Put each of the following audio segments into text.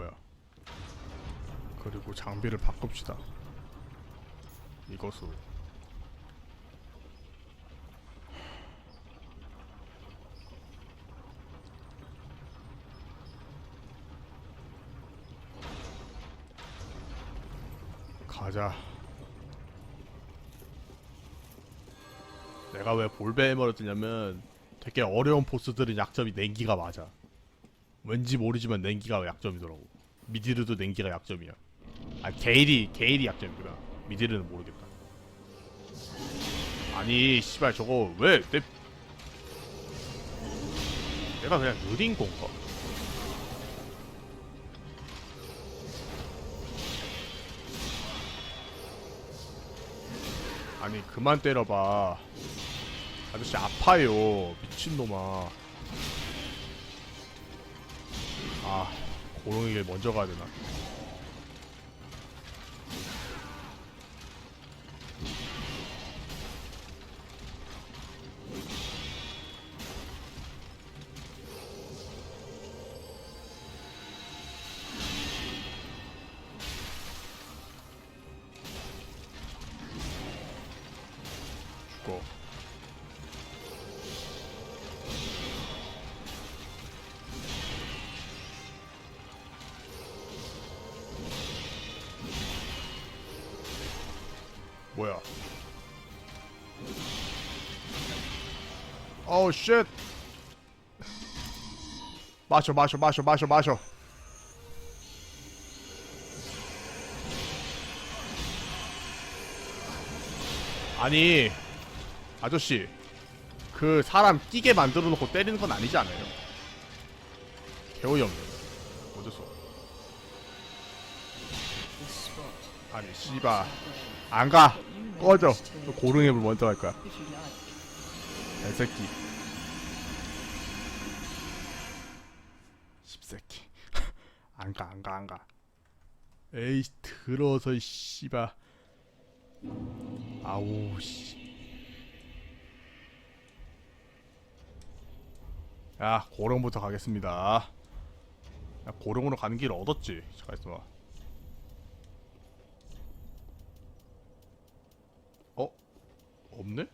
뭐야. 그리고 장비를 바꿉시다. 이것으로. 가자. 내가 왜 볼베머를 뜨냐면 되게 어려운 보스들은 약점이 냉기가 맞아 왠지 모르지만 냉기가 약점이더라고. 미디르도 냉기가 약점이야. 아 게일이 게일이 약점이구나. 미디르는 모르겠다. 아니 씨발 저거 왜 내... 내가 그냥 느린 건가? 아니 그만 때려봐. 아저씨 아파요. 미친놈아 아 고롱이길 먼저 가야 되나 어우 쉣 마셔 마셔 마셔 마셔 마셔. 아니 아저씨 그 사람 뛰게 만들어 놓고 때리는 건 아니지 않아요? 개어이 없네. 없어 아니 씨바 안가. 꺼져. 불 먼저 갈 거야. 개새끼 안 가 안 가 안 가 에이 들어서 씨바 아우 씨. 야 고령부터 가겠습니다. 야 고령으로 가는 길 얻었지. 잠깐 있어봐. 어? 없네?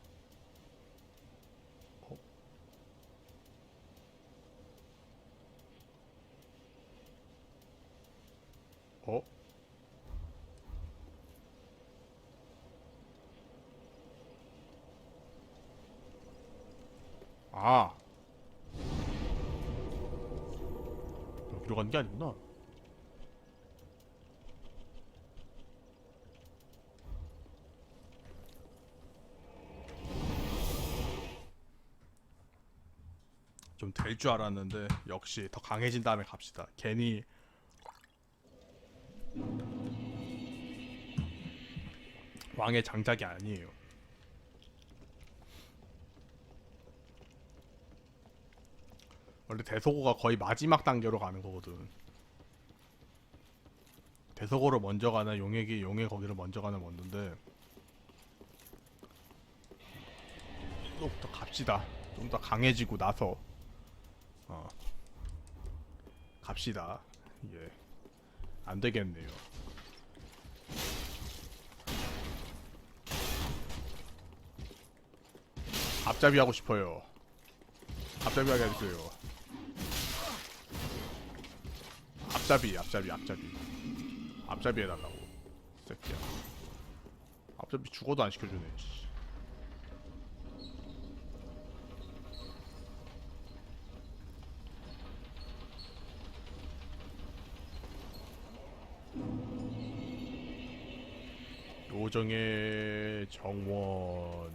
어? 어? 아. 여기로 가는 게 아니구나. 좀 될 줄 알았는데 역시 더 강해진 다음에 갑시다. 괜히. 왕의 장작이 아니에요 원래 대소고가 거의 마지막 단계로 가는 거거든. 대소고를 먼저 가나 용액이 용의 거기를 먼저 가나 먼저인데 좀더 갑시다. 좀 더 강해지고 나서 어 갑시다. 예. 안 되겠네요. 앞잡이 하고 싶어요. 앞잡이 하게 해주세요. 앞잡이 앞잡이 앞잡이. 앞잡이 해달라고. 이 새끼야. 앞잡이 죽어도 안 시켜주네 씨. 요정의 정원.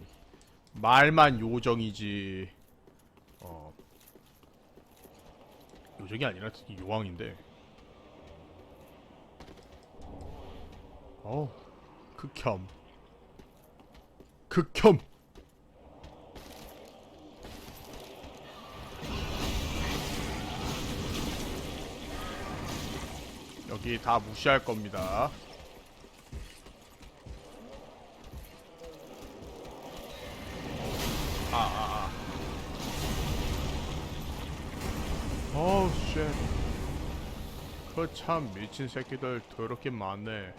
말만 요정이지. 어. 요정이 아니라 요왕인데 어 극혐. 극혐. 여기 다 무시할 겁니다. 아아 아. 어우 쉣. 그참 미친 새끼들 더럽게 많네.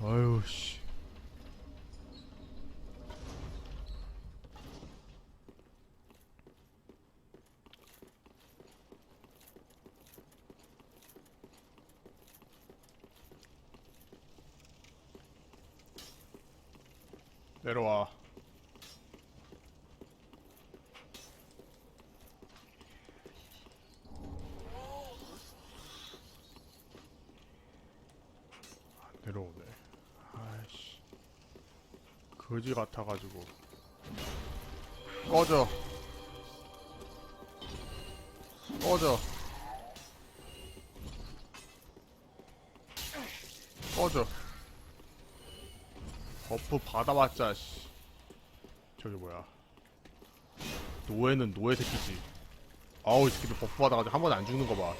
아유 씨. 내려와. 안 내려오네. 아이씨. 거지 같아가지고. 꺼져. 꺼져. 꺼져. 버프 받아봤자 씨. 저기 뭐야 노예는 노예 새끼지 아우 이 새끼들 버프 받아가지고 한 번에 안 죽는 거봐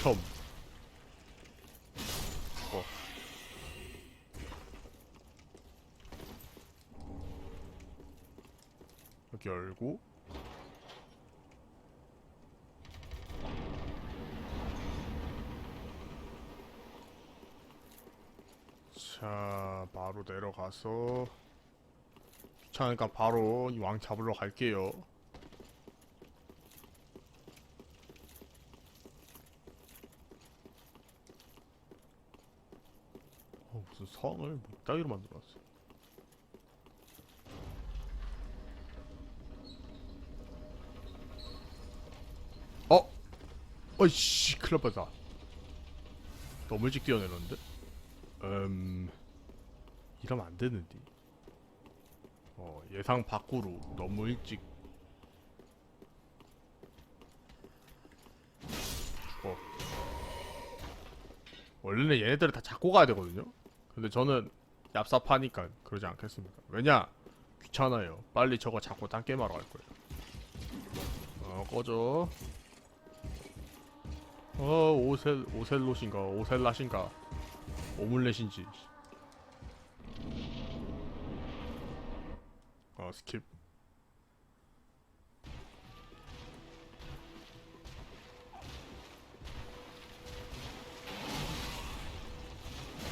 처 여기 열고. 자 바로 내려가서. 귀찮으니까 바로 이 왕 잡으러 갈게요. 어, 무슨 성을 뭐 이따위로 만들어놨어 어? 어이씨 큰일 날 뻔했다 너무 일찍 뛰어내렸는데? 음... 이러면 안 되는데. 어, 예상 밖으로 너무 일찍. 죽어. 원래는 얘네들을 다 잡고 가야 되거든요? 근데 저는 얍삽하니까 그러지 않겠습니다. 왜냐? 귀찮아요. 빨리 저거 잡고 딴 게임하러 갈 거예요. 어, 꺼져. 어, 오셀, 오셀롯인가, 오셀라신가, 오믈렛인지. 어 스킵.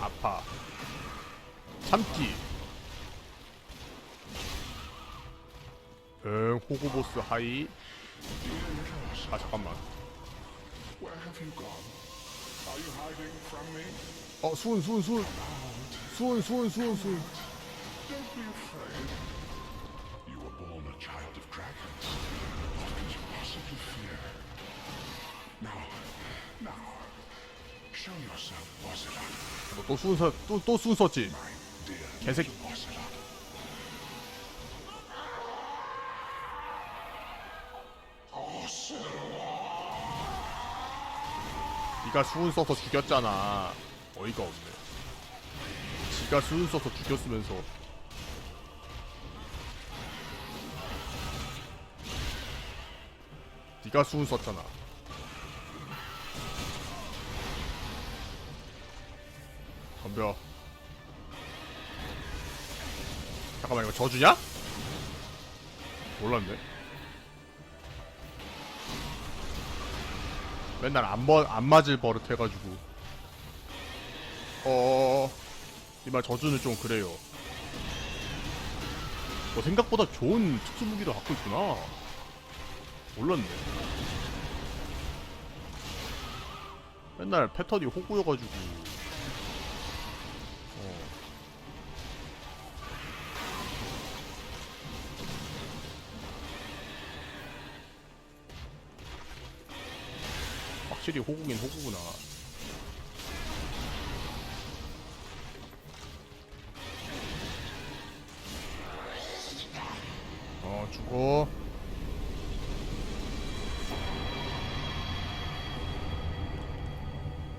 아파. 참기. 응 호구보스 하이. 아 잠깐만 Where have you gone? Are you hiding from me? 어 수은 수은 수은 수은 수은 수은 수은 Don't be afraid. You were born a child of dragons. What could you possibly fear? Now, now, show yourself, Ocelot, 너또 수은 써또또 수은 썼지 my dear 개새끼. 네가 수은 써서 죽였잖아. 어이가 없네. 지가 수은 써서 죽였으면서. 네가 수은 썼잖아. 덤벼. 잠깐만 이거 저주냐? 몰랐네. 맨날 안, 버, 안 맞을 버릇 해가지고. 어... 이말 저주는 좀 그래요. 뭐 생각보다 좋은 특수무기도 갖고 있구나. 몰랐네. 맨날 패턴이 호구여가지고 확실히 호구긴 호구구나. 어, 죽어.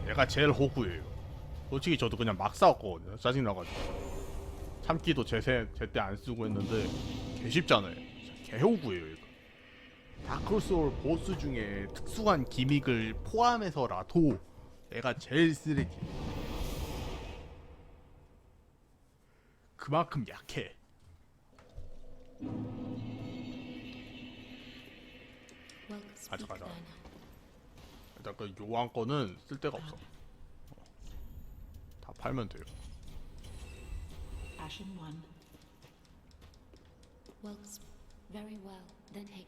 얘가 제일 호구예요. 솔직히 저도 그냥 막 싸웠거든요. 짜증나가지고. 참기도 제때 안 쓰고 했는데, 개 쉽잖아요. 개 호구예요, 얘가. 다크소울 보스 중에 특수한 기믹을 포함해서라도 내가 제일 쓰레기. 그만큼 약해. 가자, 가자. 일단 그 요한 거는 쓸 데가 없어. 다 팔면 돼요. Ashen one. Sp- Very well. Then take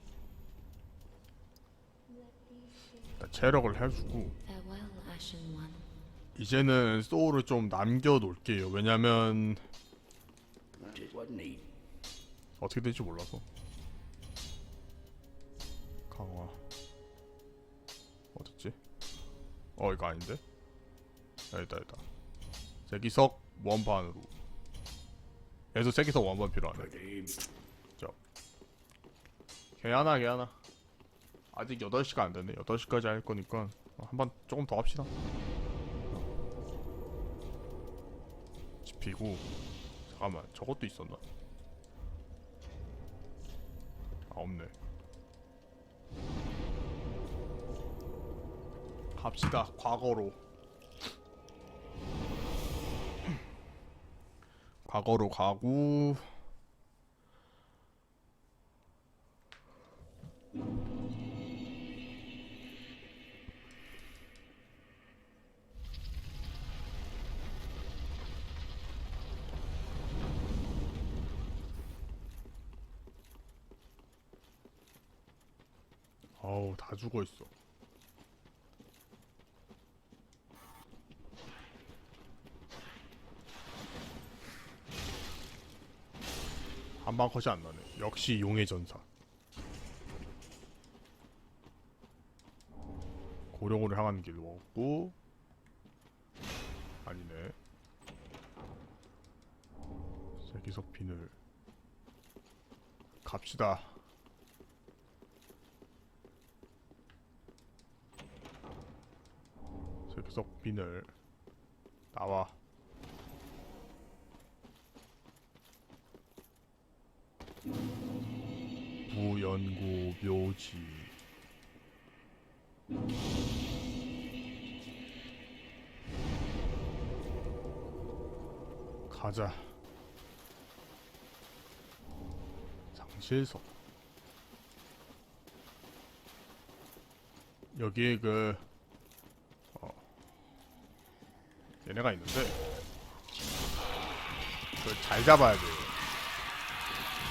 일단 체력을 해주고. 이제는 소울을 좀 남겨 놓을게요. 왜냐면. 어떻게 될지 몰라서. 강화. 어딨지? 어 이거 아닌데? 여기다 여기다. 세기석 원반으로. 그래서 세기석 원반 필요하네. 자. 걔 하나 걔 하나. 아직 8시가 안 됐네. 8시까지 할 거니까 한번 조금 더 합시다. 집히고 잠깐만 저것도 있었나? 아 없네. 갑시다 과거로. 과거로 가고 어우 다 죽어 있어. 한방 컷이 안 나네. 역시 용의 전사. 고령으로 향하는 길 먹고 아니네. 세기석 핀을 갑시다. 세계석 빈을 나와. 무연고 묘지. 가자. 장실석 여기에 그 얘네가 있는데 그걸 잘 잡아야 돼요.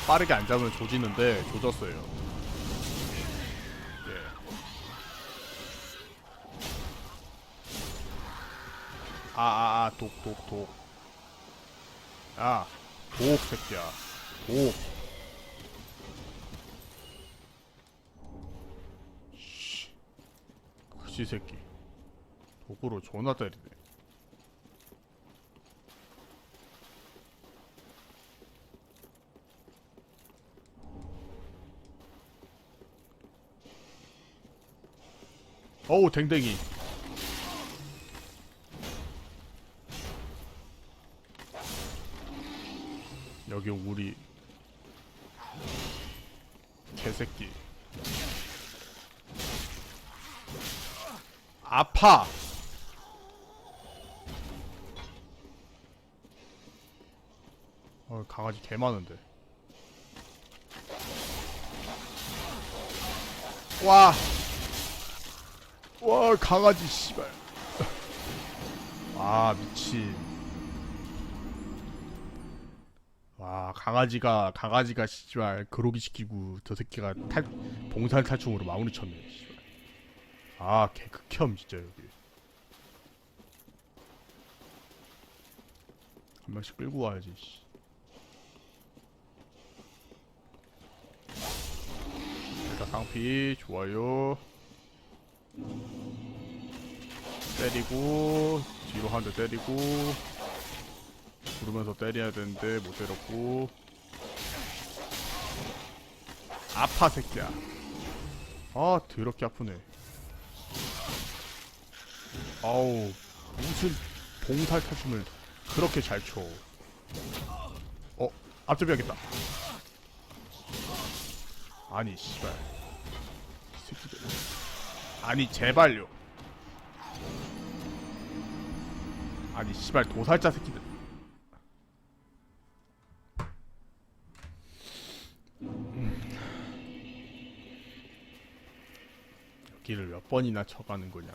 빠르게 안 잡으면 조지는데 조졌어요. 예. 아아아 독독 독. 새끼야. 독. 씨. 그지 새끼. 독으로 존나 때리네. 어우 댕댕이. 여기 우리 개새끼. 아파! 어 강아지 개 많은데. 와 와 강아지 씨발. 아 미친. 와 강아지가 강아지가 씨발 그로기 시키고 저 새끼가 탈 봉산 탈춤으로 마무리 쳤네 씨발. 아 개 극혐 진짜 여기. 한 명씩 끌고 와야지 씨. 일단 상피 좋아요 때리고 뒤로 한 대 때리고 부르면서 때려야 되는데 못 때렸고. 아파 새끼야. 아 더럽게 아프네. 아우 무슨 봉살 타춤을 그렇게 잘춰 어? 앞접이야겠다. 아니 씨발. 이 새끼들 아니 제발요. 아니 씨발 도살자 새끼들. 여기를 몇 번이나 쳐가는 거냐.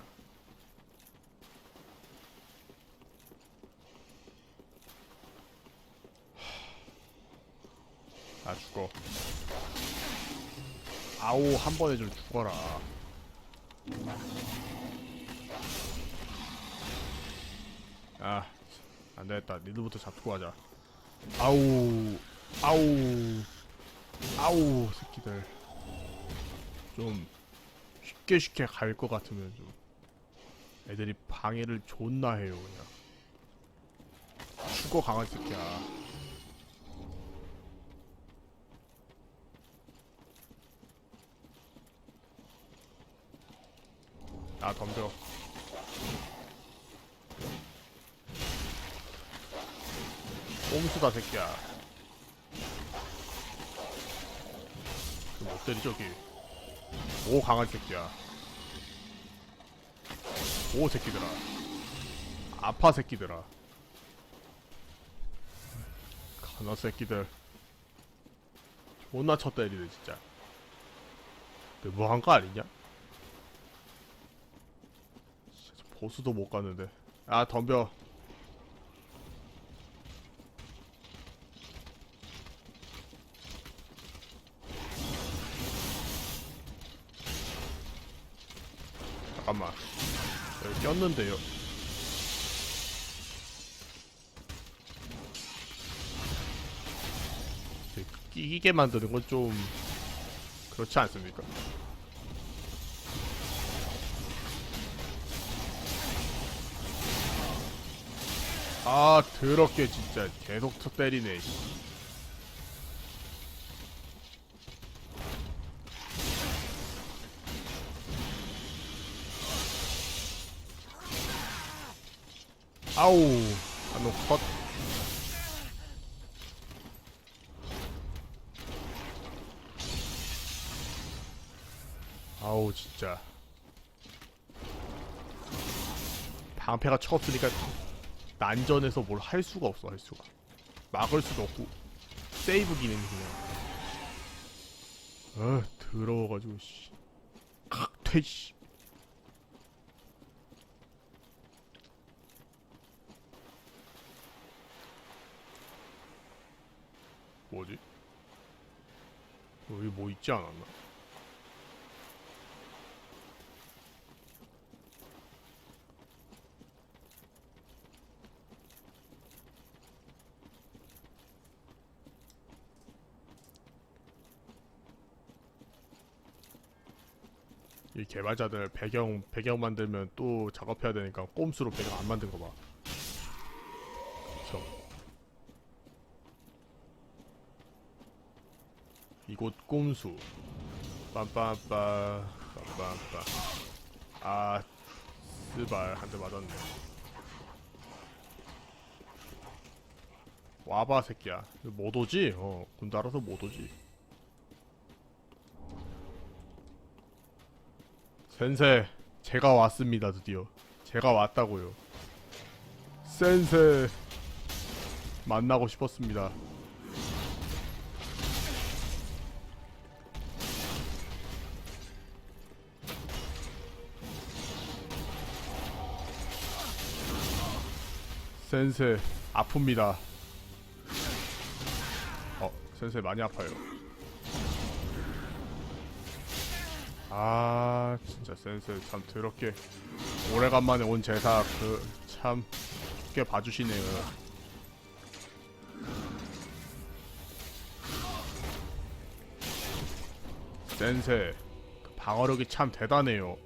아 죽어. 아오 한 번에 좀 죽어라. 아, 안 되겠다. 니들부터 잡고 하자. 아우, 아우, 아우, 새끼들. 좀 쉽게 쉽게 갈 것 같으면 좀 애들이 방해를 존나 해요 그냥. 죽어 강한 새끼야. 아 덤벼. 꼼수다 새끼야. 못 때리 저기. 오 강한 새끼야. 오 새끼들아. 아파 새끼들아. 가나 새끼들. 존나 쳐 때리네 진짜. 너무한 거 아니냐? 진짜 보수도 못 갔는데. 아 덤벼. 잠깐만. 여기 꼈는데요. 끼게 만드는 건 좀 그렇지 않습니까? 아 더럽게 진짜 계속 쳐 때리네. 씨. 아우 한놈 컷 아우 진짜 방패가 쳐 없으니까 난전에서 뭘 할 수가 없어 할 수가. 막을 수도 없고. 세이브 기능이 그냥. 어 더러워가지고 씨. 각퇴 씨. 뭐지? 여기 뭐 있지 않았나? 이 개발자들 배경 배경 만들면 또 작업해야 되니까 꼼수로 배경 안 만든 거 봐. 그쵸. 이곳 꼼수 빰빰빰 빰빰빰 아 스발 한 대 맞았네 와봐 새끼야 못 오지? 어 군대 알아서 못 오지 센세 제가 왔습니다 드디어 제가 왔다고요 센세 만나고 싶었습니다 센세 아픕니다. 어, 센세 많이 아파요. 아, 진짜 센세 참 더럽게 오래간만에 온 제사 그참꽤 봐주시네요. 센세 그 방어력이 참 대단해요.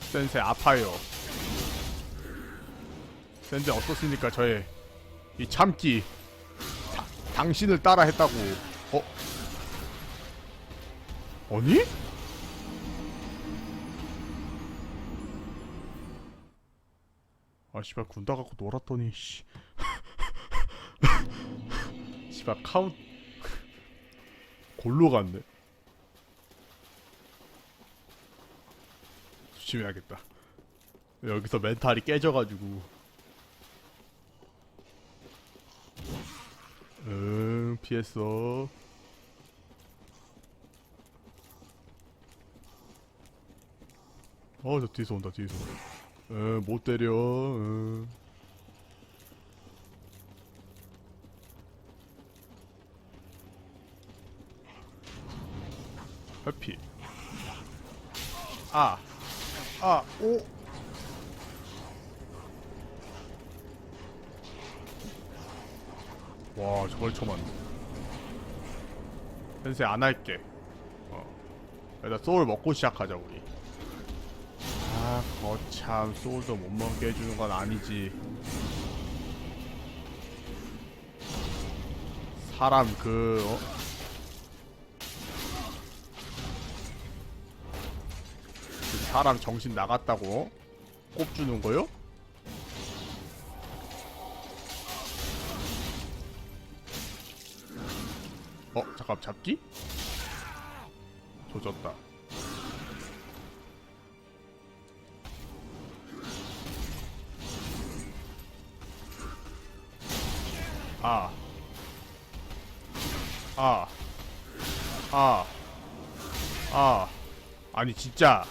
센세 아파요. 센세 어떻습니까? 저의 이 참기 다- 당신을 따라 했다고. 어? 아니? 아 씨발 군다 갖고 놀았더니 씨. 씨발 카운 골로 갔네. 조심해야겠다. 여기서 멘탈이 깨져가지고. 응 피했어. 어저 뒤에서 온다 뒤에서 온다. 응못 때려. 응. 해피. 아아오. 와, 저걸 쳐맞네. 센세 안 할게. 어. 일단 소울 먹고 시작하자, 우리. 아, 거참, 소울도 못 먹게 해주는 건 아니지. 사람 그, 어? 그 사람 정신 나갔다고? 꼽주는 거요? 잠깐 잡기? 조졌다. 아. 아. 아. 아. 아니 진짜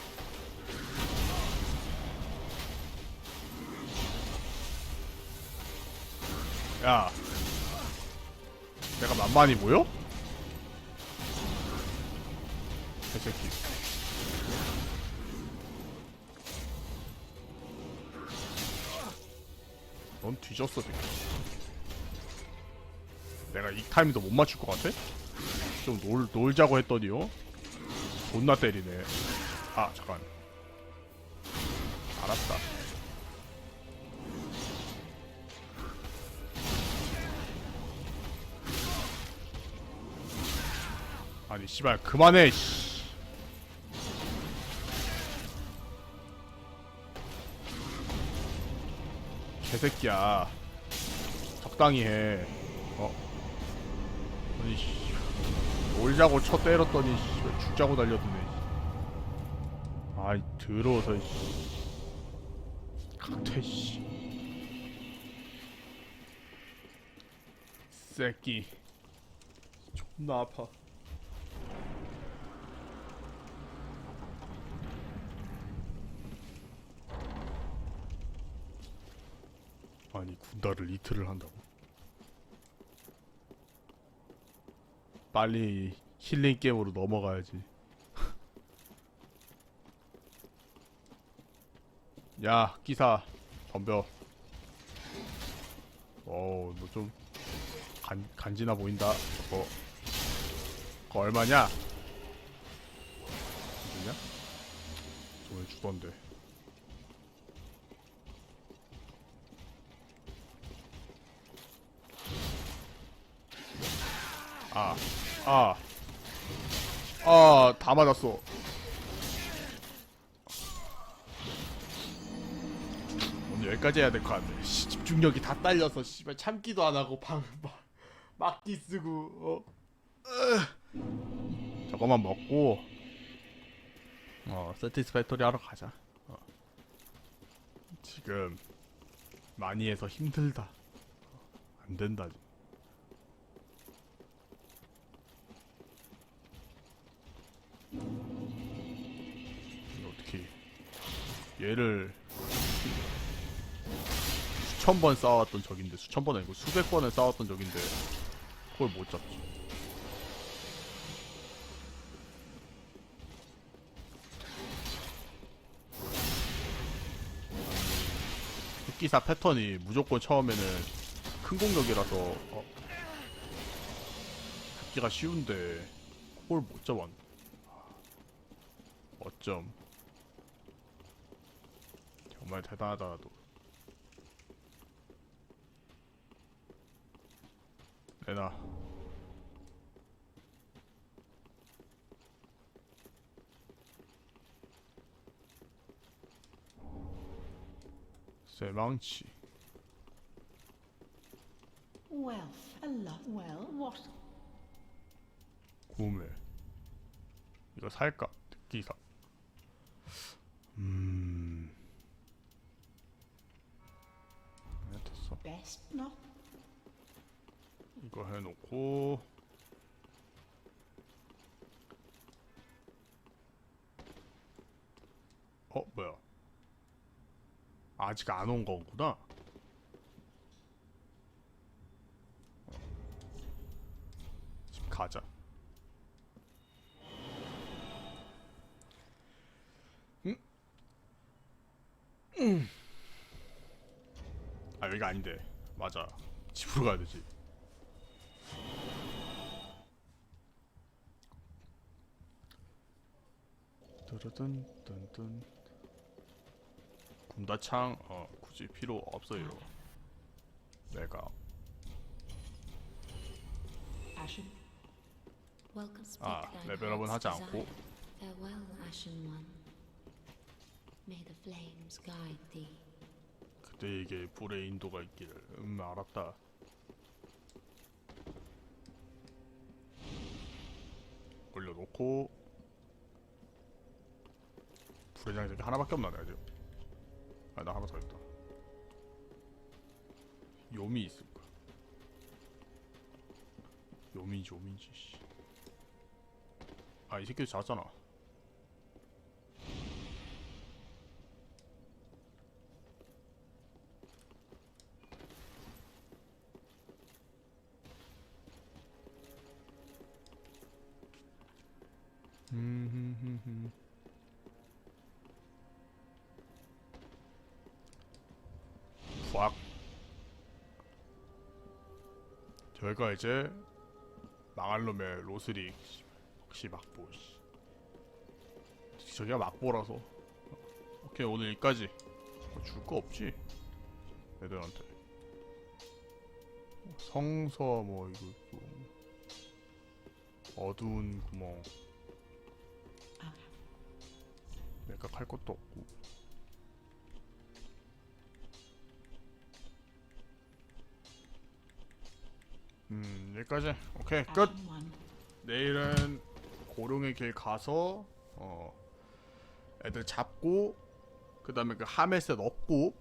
야 내가 만만히 보여? 뒤졌어 지금 내가 이 타임도 못 맞출 것 같아? 좀 놀, 놀자고 했더니요. 존나 때리네. 아 잠깐. 알았다. 아니 씨발 그만해 씨. 개새끼야. 적당히 해. 어? 아니 씨. 놀자고 쳐 때렸더니 씨발 죽자고 달려드네. 아이 더러워서 씨. 강퇴 씨. 새끼. 존나 아파 군다를 이틀을 한다고. 빨리 힐링 게임으로 넘어가야지. 야 기사 덤벼. 어우 너좀 간, 간지나 보인다. 저거 그거 얼마냐? 누구냐? 저번에 주던데 아, 아, 아, 다 맞았어. 오늘 여기까지 해야 될 것 같네. 씨, 집중력이 다 딸려서 씨발 참기도 안 하고 방 막, 막기 쓰고 어. 으. 저거만 먹고 어 세티스팩토리 하러 가자. 어. 지금 많이 해서 힘들다. 어, 안 된다. 지금. 얘를 수천 번 싸웠던 적인데 수천 번 아니고 수백 번을 싸웠던 적인데 그걸 못 잡지. 흑기사 패턴이 무조건 처음에는 큰 공격이라서 어, 잡기가 쉬운데 그걸 못 잡았네. 어쩜 정말 대단하다 나도 내놔 쇠망치 Well, a lot. Well, what? 구매 이거 살까? 특기사 놓고 어 뭐야 아직 안 온 거구나 어. 집 가자 음? 음. 아 여기가 아닌데 맞아 집으로 가야 되지 뚜르든 뜬뜬 군다창 어 굳이 필요 없어요 내가 아 레벨업은 하지 않고 thee. 그대에게 불의 인도가 있기를 음 알았다 올려놓고 불의 장작이 하나밖에 없나 내가 지금? 아 나 하나 더 있다. 요미 있을까 요미인지 요미인지 아이 새끼 잤잖아. 음, 부 악 저희가 이제 망할 놈의 로스릭 혹시 막보 씨. 저기가 막보라서. 오케이 오늘 여기까지. 뭐 줄거 없지? 애들한테. 성서 뭐 이거 있고 어두운 구멍. Ah, 내가 할 것도 없고 음 여기까지 오케이 끝 Ashen One. 내일은 고룡의 길 가서 어 애들 잡고 그 다음에 그 하멜셋 얻고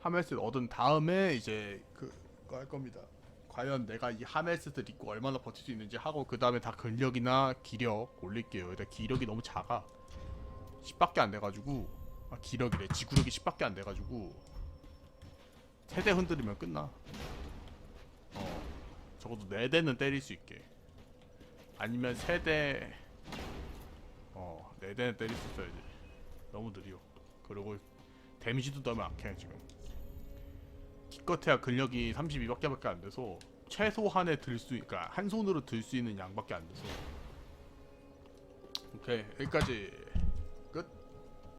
하멜셋 얻은 다음에 이제 그거 할 겁니다. 과연 내가 이 하멜셋을 입고 얼마나 버틸 수 있는지 하고 그 다음에 다 근력이나 기력 올릴게요. 일단 기력이 너무 작아. 10밖에 안 돼가지고 아 기력이래 지구력이 10밖에 안 돼가지고 세대 흔들리면 끝나. 어 적어도 4대는 때릴 수 있게. 아니면 세대 어, 네 대는 때릴 수 있어야지. 너무 느려. 그리고 데미지도 너무 약해 지금. 기껏해야 근력이 32밖에 안 돼서 최소한에 들 수, 그러니까 한 손으로 들 수 있는 양밖에 안 돼서. 오케이 여기까지